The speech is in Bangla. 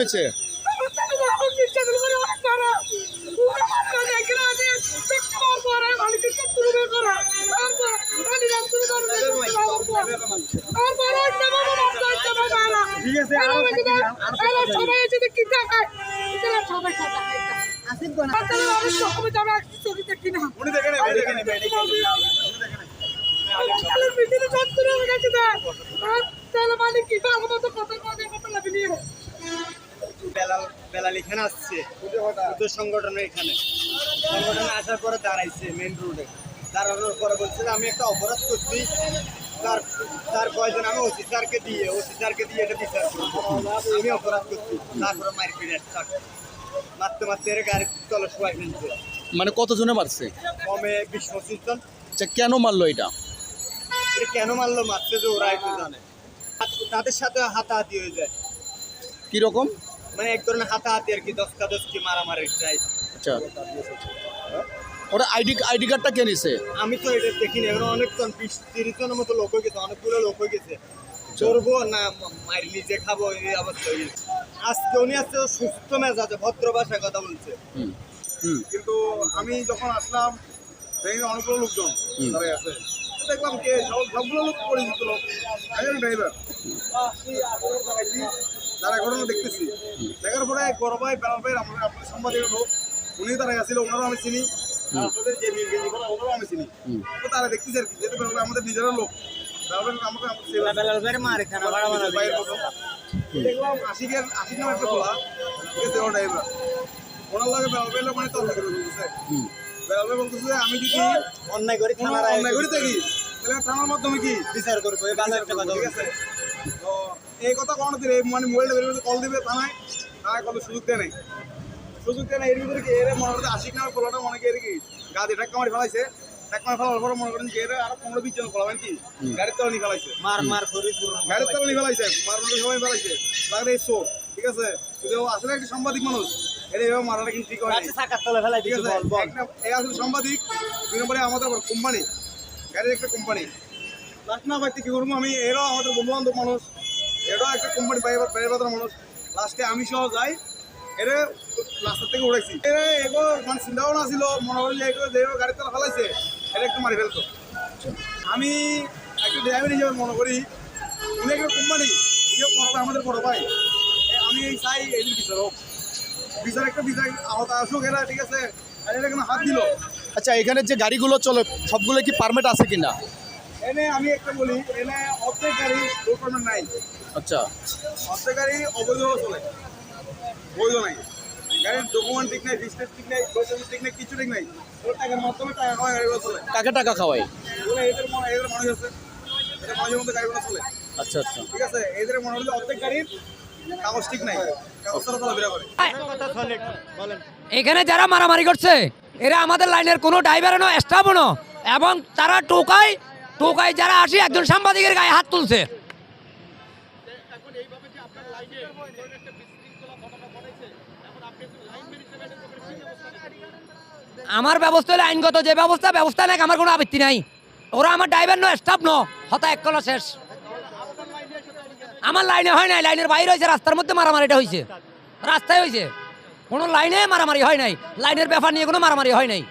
হয়েছে? উনি দেখে নেবে বেলাল এখানে আসছে। সংগঠনের এখানে। সংগঠনে আসার পরে দাঁড়াইছে মেন রোডে দাঁড়ানোর পরে বলছে আমি একটা অপরাধ করছি। তার তার কয়জন আমি ওসি স্যারকে দিয়ে ওসি স্যারকে দিয়ে এটা বিচার করব। আমি অপরাধ করছি। তারপরে মারি ফিরে মারতে মারতে এর গাড়ির তলে শোয়াই ফেলছে। মানে কতজনে মারছে? কমে বিশ পঁচিশ জন। কেন মারলো এটা? এটা কেন মারলো মারছে যে ওরা একটু জানে। তাদের সাথে হাতাহাতি হয়ে যায়। কীরকম? মানে এক ধরনের হাতাহাতি আর কি দশকা দশকি মারামারি চাই আচ্ছা। ওরা আইডি আইডি কার্ডটা কে নিছে? আমি তো এটা দেখিনি এখন অনেকজন বিশ তিরিশ জনের মতো লোক হয়ে গেছে অনেকগুলো লোক হয়ে গেছে। চড়বো না মারি নিজে খাব এই অবস্থা হয়ে গেছে। আজকে উনি আজকে সুস্থ মেজাজে ভদ্র ভাষায় কথা বলছে। হুম। হুম। কিন্তু আমি যখন আসলাম দেখি অনেকগুলো লোকজন। দাঁড়িয়ে আছে। দেখলাম কে সবগুলো লোক পরিচিত লোক আমি ড্রাইভার তারা ঘটনা দেখতেছি দেখার পরে বড় ভাই বেলাল ভাই আমাদের আপনার সাংবাদিক লোক উনি তারা গেছিল ওনারও আমি চিনি। আপনাদের যে নীল গেঞ্জি ওনারও আমি চিনি। তো তারা দেখতেছি আর কি যেহেতু বেলাল ভাই আমাদের নিজেরও লোক বেলাল ভাই মার এখানে ভাড়া দেখলাম আশিকের আশিক নামে একটা ঠিক আছে ড্রাইভার ওনার লাগে বেলাল ভাই লোক মানে তর্ক করে বলতেছে। বেলাল ভাই বলতেছে যে আমি যদি অন্যায় করে থানার অন্যায় করে থাকি তাহলে থানার মাধ্যমে কি? বিচার করব এই কথা ঠিক আছে। তো এই কথা কোনো দিলে মানে মোবাইলটা বের করে কল দিবে থানায়। থানায় কল সুযোগ দেয় নাই। সুযোগ দেয় না এর ভিতরে কি এর মনে করতে আশিক নামের পোলাটা মনে কি এর কি গা দিয়ে ধাক্কা মারি ফেলাইছে? মারি ফেলার পরে মনে করেন যে এর আরও পনেরো বিশ জন ফেলাবেন কি গাড়ির তলা নিয়ে ফেলাইছে। মার মার করে গাড়ির তলা নিয়ে ফেলাইছে। মার মারে সবাই ফেলাইছে। তাহলে এই চোর ঠিক আছে? আসলে একটা সাংবাদিক মানুষ এটা এভাবে মারাটা কিন্তু ঠিক হয় নাই। ঠিক আছে? এই আসলে সাংবাদিক দুই নম্বরে আমাদের কোম্পানি। গাড়ির একটা কোম্পানি। লাস্ট না পাইতে কি করব আমি? এরাও আমাদের বন্ধু বান্ধব মানুষ। এরাও একটা কোম্পানি বাইরে বাজার মানুষ। লাস্টে আমি সহ যাই, এরে রাস্তা থেকে উড়াইছি। এরে এগো মানে চিন্তা ভাবনা ছিল মনে যে এগো যে গাড়ির তলা ফেলাইছে এটা একটু মারি ফেলতো। আমি একটা ড্রাইভার হিসেবে মনে করি, উনি একটা কোম্পানি আমাদের বড় ভাই আমি এই চাই এদের বিচার হোক বিচার একটা বিচার আহত আসুক এরা, ঠিক আছে? আর এটা হাত দিল। আচ্ছা এখানে যে গাড়িগুলো চলে, সবগুলো কি পারমিট আছে কিনা? এনে আমি একটা বলি এনে অর্ধেক গাড়ি রোড পারমিট নাই। আচ্ছা। অর্ধেক গাড়ি অবৈধ চলে। বৈধ নাই। গাড়ির ডকুমেন্ট ঠিক নাই বিজনেস ঠিক নাই লাইসেন্স ঠিক নাই কিছু ঠিক নাই। ওর টাকার মাধ্যমে টাকা খাওয়া গাড়িগুলো চলে। কাকে টাকা খাওয়াই এগুলো এদের মনে এদের মানুষ আছে। এদের মানুষের মধ্যে গাড়িগুলো চলে। আচ্ছা আচ্ছা। ঠিক আছে? এদের মনে হলো অর্ধেক গাড়ির কাগজ ঠিক নাই। কাগজ ছাড়া চলাফেরা করে এখানে যারা মারামারি করছে এরা আমাদের লাইনের কোনো ড্রাইভার নো স্টাফও নো এবং তারা টোকায় টোকায় যারা আসি, একজন সাংবাদিকের গায়ে হাত তুলছে। আমার ব্যবস্থা হলে আইনগত যে ব্যবস্থা ব্যবস্থা নেই আমার কোনো আপত্তি নাই। ওরা আমার ড্রাইভার নো স্টাফ নো হতা এক কলা শেষ। আমার লাইনে হয় নাই, লাইনের বাইরে হয়েছে, রাস্তার মধ্যে মারামারিটা হয়েছে। রাস্তায় হয়েছে। কোনো লাইনে মারামারি হয় নাই, লাইনের ব্যাপার নিয়ে কোনো মারামারি হয় নাই।